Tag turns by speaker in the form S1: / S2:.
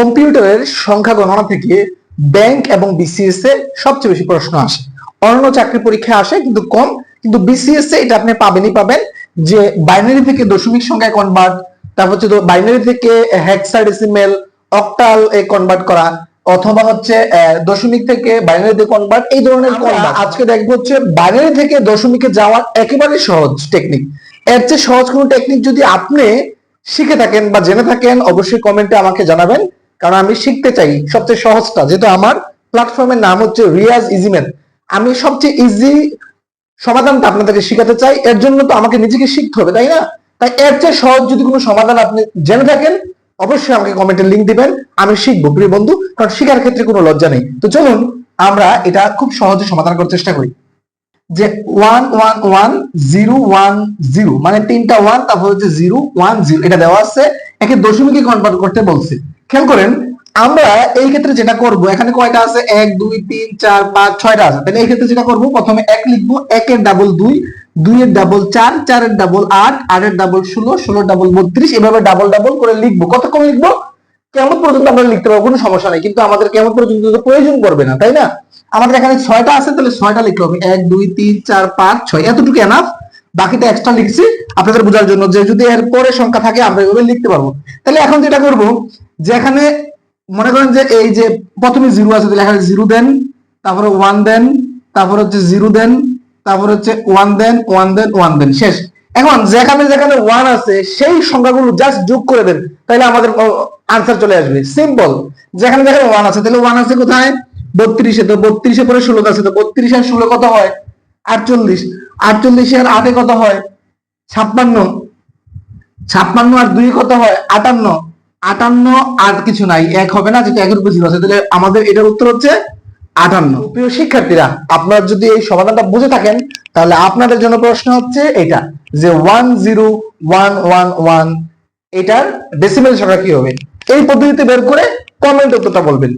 S1: কম্পিউটারের সংখ্যা গণনা থেকে ব্যাংক এবং বিসিএস এ সবচেয়ে বেশি প্রশ্ন আসে। অন্য চাকরি পরীক্ষায় আসে কিন্তু কম। কিন্তু বিসিএস এ এটা আপনি পাবেনই পাবেন যে বাইনারি থেকে দশমিক সংখ্যায় কনভার্ট তারপর হচ্ছে বাইনারি থেকে হেক্সাডেসিমেল অক্টাল এ কনভার্ট করা অথবা হচ্ছে দশমিক থেকে বাইনারিতে কনভার্ট এই ধরনের convert। আজকে দেখব হচ্ছে বাইনারি থেকে দশমিকে যাওয়ার একেবারে সহজ টেকনিক এর চেয়ে সহজ কোনো টেকনিক যদি আপনি শিখে থাকেন বা জেনে থাকেন অবশ্যই কমেন্টে আমাকে জানাবেন। কারণ আমি শিখতে চাই সবচেয়ে সহজটা যেহেতু আমার প্ল্যাটফর্মের নাম হচ্ছে রিয়াজ ইজিমেন আমি সবচেয়ে ইজি সমাধানটা আপনাদেরকে শিখাতে চাই। এর জন্য তো আমাকে নিজেকে শিখতে হবে, তাই না? তাই এর চেয়ে সহজ যদি কোনো সমাধান আপনি জেনে থাকেন, অবশ্যই আমাকে কমেন্টে লিংক দিবেন। আমি শিখব, প্রিয় বন্ধু, কারণ শেখার ক্ষেত্রে কোনো লজ্জা নেই। তো চলুন, আমরা এটা খুব সহজে সমাধান করার চেষ্টা করি। যে one one one zero one zero মানে তিনটা ওয়ান তারপর হচ্ছে জিরো ওয়ান জিরো এটা দেওয়া আছে। একে দশমিকে কনভার্ট করতে বলছে। খেয়াল করেন, আমরা এই ক্ষেত্রে যেটা করব, এখানে কয়টা আছে? এক, দুই, তিন, চার, পাঁচ, ছয়টা আছে। তাহলে এই ক্ষেত্রে যেটা করব, প্রথমে এক লিখব, একের ডাবল দুই, দুইয়ের ডাবল চার, চারের ডাবল আট, আটের ডাবল ষোলো, ষোলোর ডাবল বত্রিশ, এভাবে ডাবল ডাবল করে লিখব। কতক্ষণ লিখব? কেমন পর্যন্ত আমরা লিখতে পারব, কোনো সমস্যা নেই। কিন্তু আমাদের কেমন পর্যন্ত প্রয়োজন করবে না, তাই না? আমাদের এখানে ছয়টা আছে, তাহলে ছয়টা লিখতে হবে এক, দুই, তিন, চার, পাঁচ, ছয়। এতটুকু এনাফ বাকিটা এক্সট্রা লিখছি, আপনাদের বোঝার জন্য। যে যদি এর পরে সংখ্যা থাকে, আমরা এভাবে লিখতে পারব। তাহলে এখন যেটা করব যে এখানে মনে করেন যে এই যে প্রথমে জিরো আছে, তাহলে এখানে জিরো দেন, তারপরে ওয়ান দেন, তারপর হচ্ছে জিরো দেন, তারপর হচ্ছে ওয়ান দেন ওয়ান দেন ওয়ান দেন, শেষ। এখন যেখানে যেখানে ওয়ান আছে, সেই সংখ্যাগুলো জাস্ট যোগ করে দেন, তাহলে আমাদের আনসার চলে আসবে। সিম্পল যেখানে যেখানে ওয়ান আছে, তাহলে ওয়ান আছে কোথায়? বত্রিশে। তো বত্রিশে পরে ষোলো আছে, তো বত্রিশ আর ষোলো কত হয়? আটচল্লিশ। আটচল্লিশে আর আটে কত হয়? ছাপ্পান্ন। ছাপ্পান্ন আর দুই কত হয়? আটান্ন। আটান্ন আর কিছু নাই, এক হবে না যেটা একের উপর আছে তাহলে আমাদের এটার উত্তর হচ্ছে আটান্ন। প্রিয় শিক্ষার্থীরা, আপনারা যদি এই সমাধানটা বুঝে থাকেন, তাহলে আপনাদের জন্য প্রশ্ন হচ্ছে এটা, যে one zero one one one এটার ডেসিমেল সংখ্যা কি হবে? এই পদ্ধতিতে বের করে কমেন্ট উত্তরটা বলবেন।